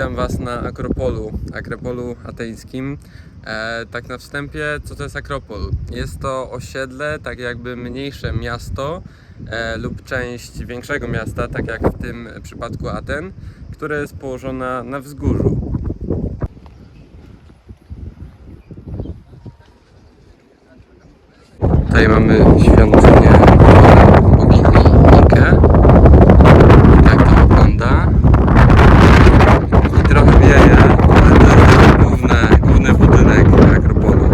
Witam Was na Akropolu, Akropolu ateńskim. E, tak na wstępie, co to jest Akropol? Jest to osiedle, tak jakby mniejsze miasto e, lub część większego miasta, tak jak w tym przypadku Aten, które jest położona na wzgórzu. Tutaj mamy świątynię bogini Nike. Tak to wygląda. I trochę wieje, ale to jest taki główny, główny budynek Akropolu.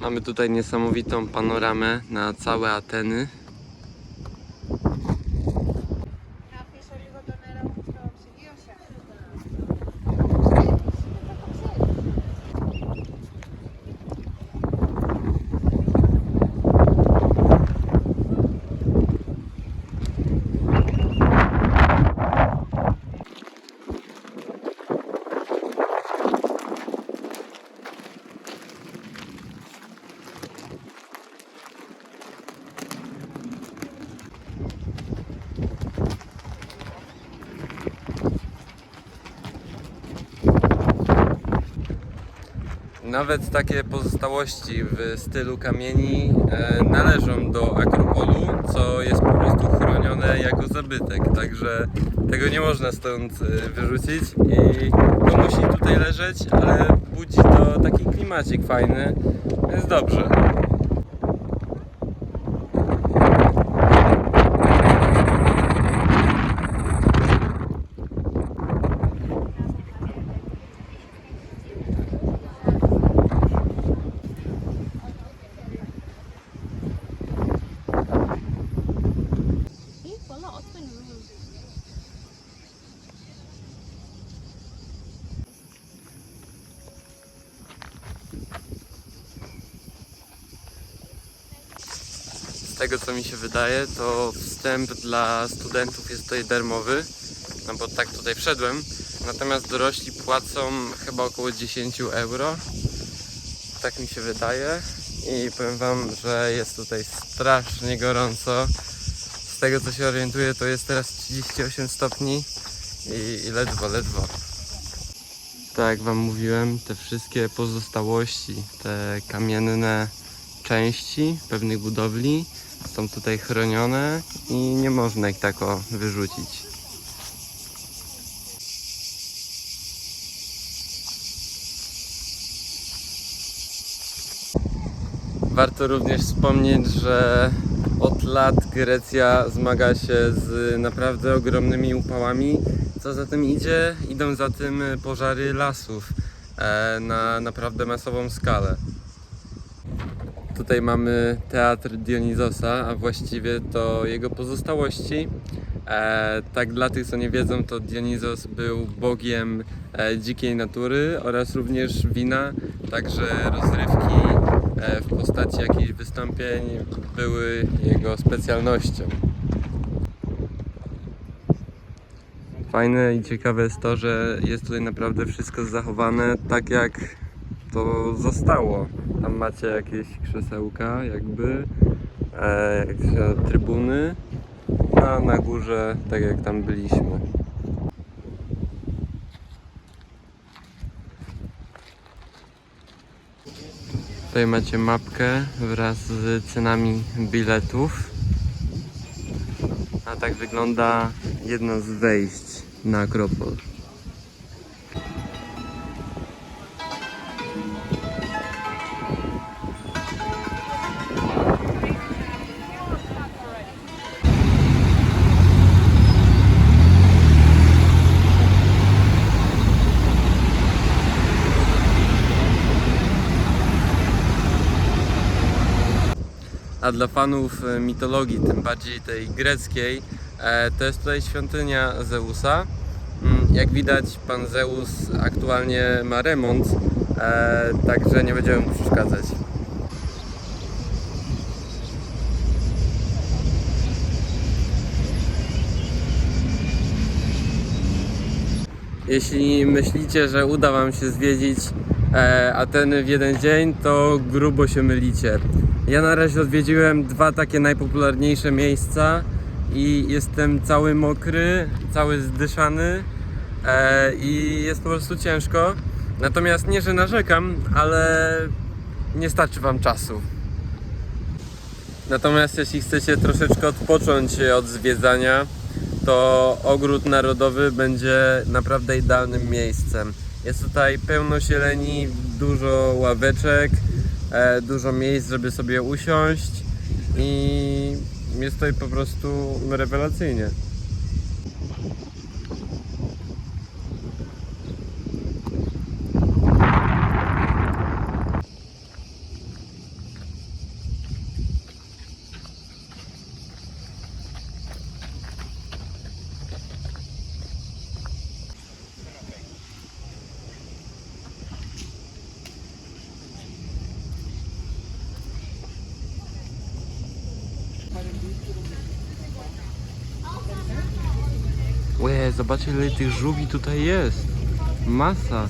Mamy tutaj niesamowitą panoramę na całe Ateny. Nawet takie pozostałości w stylu kamieni e, należą do Akropolu, co jest po prostu chronione jako zabytek, także tego nie można stąd e, wyrzucić i to musi tutaj leżeć, ale budzi to taki klimacik fajny, jest dobrze. Tego co mi się wydaje, to wstęp dla studentów jest tutaj darmowy, no bo tak tutaj wszedłem. Natomiast dorośli płacą chyba około 10 euro. Tak mi się wydaje. I powiem wam, że jest tutaj strasznie gorąco. Z tego co się orientuję, to jest teraz 38 stopni i, i ledwo, ledwo. Tak jak wam mówiłem, te wszystkie pozostałości, te kamienne części pewnych budowli są tutaj chronione i nie można ich tak o wyrzucić. Warto również wspomnieć, że od lat Grecja zmaga się z naprawdę ogromnymi upałami. Co za tym idzie? Idą za tym pożary lasów e, na naprawdę masową skalę. Tutaj mamy teatr Dionizosa, a właściwie to jego pozostałości. E, tak dla tych, co nie wiedzą, to Dionizos był bogiem e, dzikiej natury oraz również wina, także rozrywki e, w postaci jakichś wystąpień były jego specjalnością. Fajne i ciekawe jest to, że jest tutaj naprawdę wszystko zachowane tak jak to zostało. Tam macie jakieś krzesełka, jakby, e, trybuny, a na górze, tak jak tam byliśmy. Tutaj macie mapkę wraz z cenami biletów. A tak wygląda jedno z wejść na Akropol. A dla fanów e, mitologii, tym bardziej tej greckiej, e, to jest tutaj świątynia Zeusa. Mm, Jak widać, pan Zeus aktualnie ma remont, e, także nie będziemy mu przeszkadzać. Jeśli myślicie, że uda Wam się zwiedzić Ateny w jeden dzień, to grubo się mylicie. Ja na razie odwiedziłem dwa takie najpopularniejsze miejsca i jestem cały mokry, cały zdyszany e, i jest po prostu ciężko. Natomiast nie, że narzekam, ale nie starczy Wam czasu. Natomiast jeśli chcecie troszeczkę odpocząć od zwiedzania, to ogród narodowy będzie naprawdę idealnym miejscem. Jest tutaj pełno zieleni, dużo ławeczek, dużo miejsc, żeby sobie usiąść i jest tutaj po prostu rewelacyjnie. Zobaczcie ile tych żółwi tutaj jest. Masa.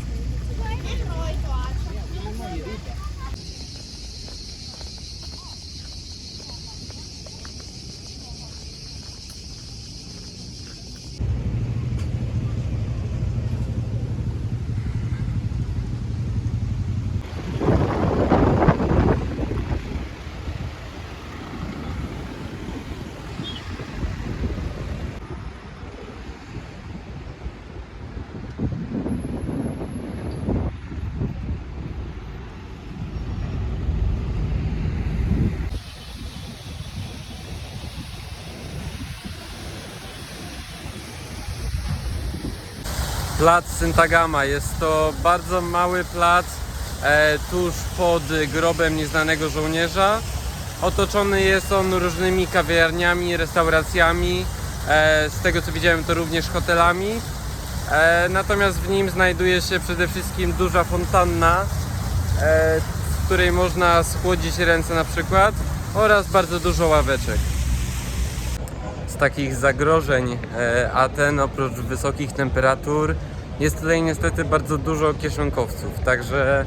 Plac Syntagama. Jest to bardzo mały plac e, tuż pod grobem nieznanego żołnierza. Otoczony jest on różnymi kawiarniami, restauracjami. E, z tego co widziałem to również hotelami. E, natomiast w nim znajduje się przede wszystkim duża fontanna, e, z której można schłodzić ręce na przykład oraz bardzo dużo ławeczek takich zagrożeń e, Aten, oprócz wysokich temperatur, jest tutaj niestety bardzo dużo kieszonkowców. Także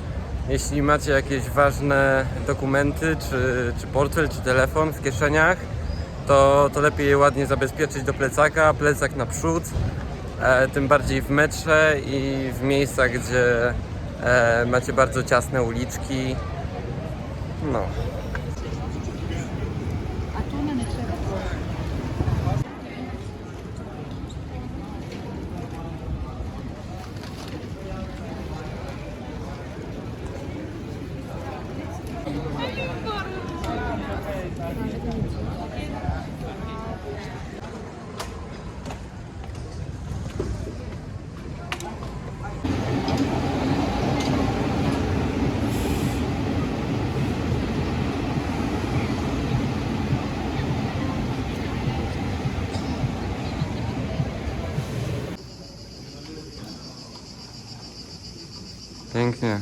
jeśli macie jakieś ważne dokumenty, czy, czy portfel, czy telefon w kieszeniach, to, to lepiej je ładnie zabezpieczyć do plecaka, plecak naprzód, e, tym bardziej w metrze i w miejscach, gdzie e, macie bardzo ciasne uliczki. No. Pięknie.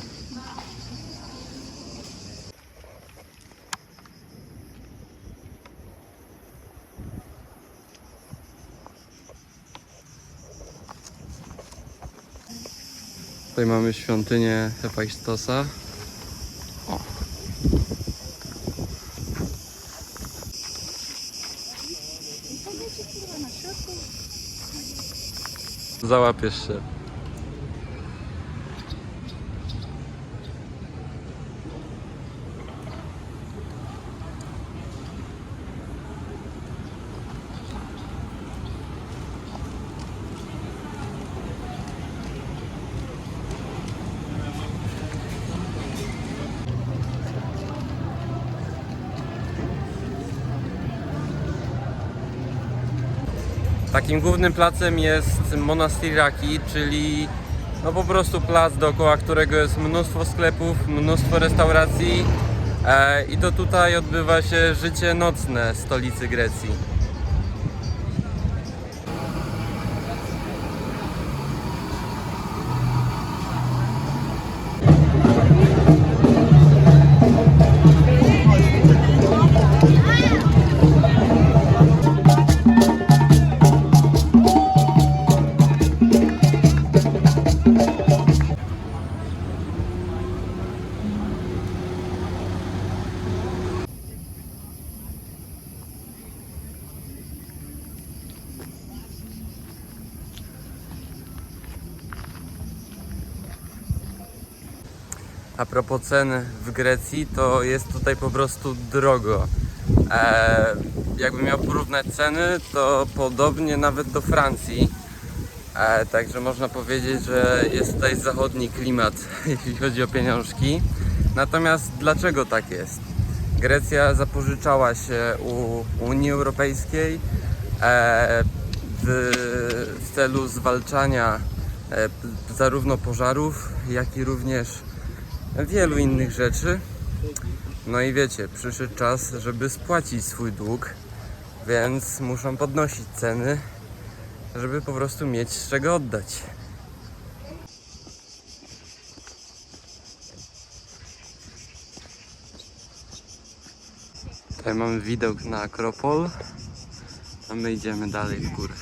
Tutaj mamy świątynię Hefajstosa. O. Załapiesz się. Takim głównym placem jest Monastiraki, czyli no po prostu plac dookoła którego jest mnóstwo sklepów, mnóstwo restauracji e, i to tutaj odbywa się życie nocne stolicy Grecji. Propos cen w Grecji, to jest tutaj po prostu drogo. E, jakbym miał porównać ceny, to podobnie nawet do Francji. E, także można powiedzieć, że jest tutaj zachodni klimat, jeśli chodzi o pieniążki. Natomiast dlaczego tak jest? Grecja zapożyczała się u Unii Europejskiej e, w, w celu zwalczania e, zarówno pożarów, jak i również wielu innych rzeczy. No i wiecie, przyszedł czas, żeby spłacić swój dług, więc muszą podnosić ceny, żeby po prostu mieć z czego oddać. Tutaj mamy widok na Akropol, a my idziemy dalej w górę.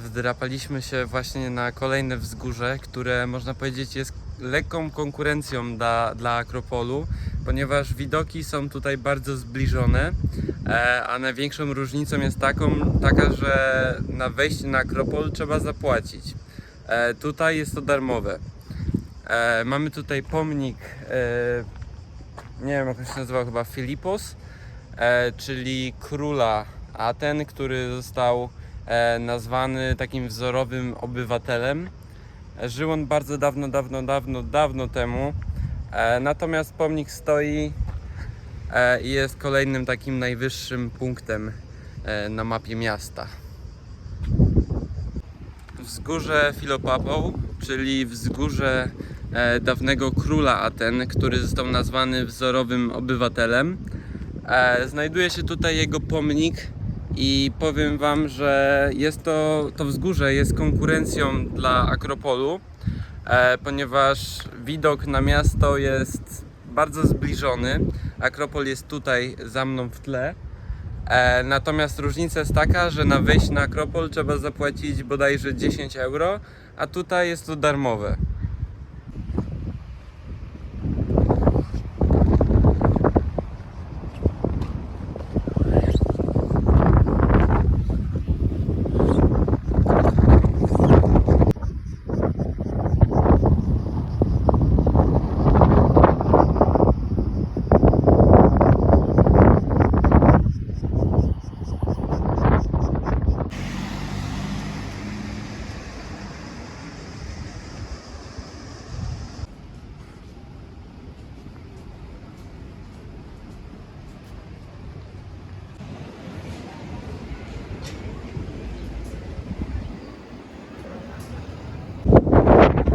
Wdrapaliśmy się właśnie na kolejne wzgórze, które można powiedzieć jest lekką konkurencją dla, dla Akropolu, ponieważ widoki są tutaj bardzo zbliżone, e, a największą różnicą jest taką, taka, że na wejście na Akropol trzeba zapłacić. E, tutaj jest to darmowe. E, mamy tutaj pomnik, nie wiem jak on się nazywał, chyba Filipos, czyli króla Aten, który został nazwany takim wzorowym obywatelem. E, Żył on bardzo dawno, dawno, dawno, dawno temu. E, natomiast pomnik stoi e, i jest kolejnym takim najwyższym punktem e, na mapie miasta. Wzgórze Filopapą, czyli wzgórze e, dawnego króla Aten, który został nazwany wzorowym obywatelem. E, znajduje się tutaj jego pomnik i powiem Wam, że jest to, to wzgórze jest konkurencją dla Akropolu, e, ponieważ widok na miasto jest bardzo zbliżony. Akropol jest tutaj za mną w tle. E, natomiast różnica jest taka, że na wejście na Akropol trzeba zapłacić bodajże 10 euro, a tutaj jest to darmowe.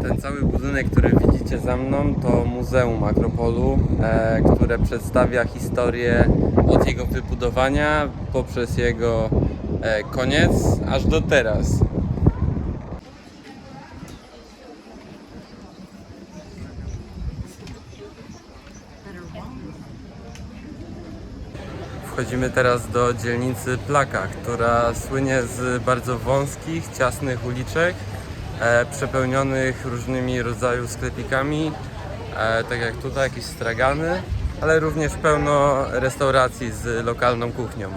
Ten cały budynek, który widzicie za mną, to Muzeum Akropolu, e, które przedstawia historię od jego wybudowania poprzez jego e, koniec aż do teraz. Wchodzimy teraz do dzielnicy Plaka, która słynie z bardzo wąskich, ciasnych uliczek, e, przepełnionych różnymi rodzaju sklepikami, tak jak tutaj jakieś stragany, ale również pełno restauracji z lokalną kuchnią.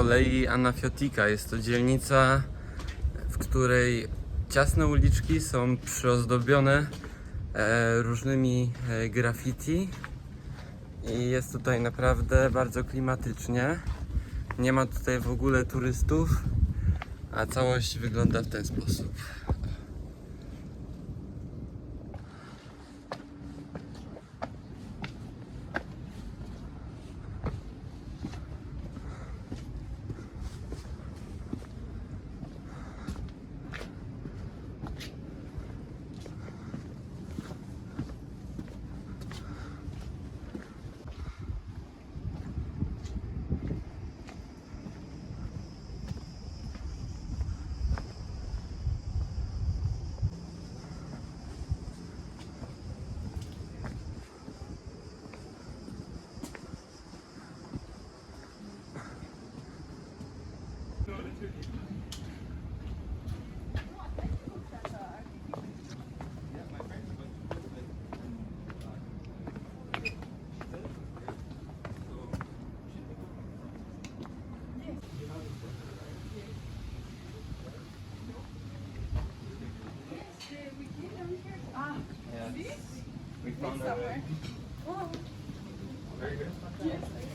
Kolei Anafiotika jest to dzielnica, w której ciasne uliczki są przyozdobione e, różnymi e, graffiti i jest tutaj naprawdę bardzo klimatycznie. Nie ma tutaj w ogóle turystów, a całość wygląda w ten sposób. We found somewhere. Very good. Yes.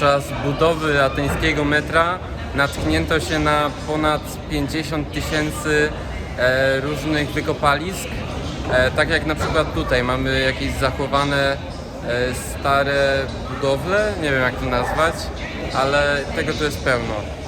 Podczas budowy ateńskiego metra natknięto się na ponad 50 tysięcy e, różnych wykopalisk. E, tak jak na przykład tutaj mamy jakieś zachowane e, stare budowle, nie wiem jak to nazwać, ale tego tu jest pełno.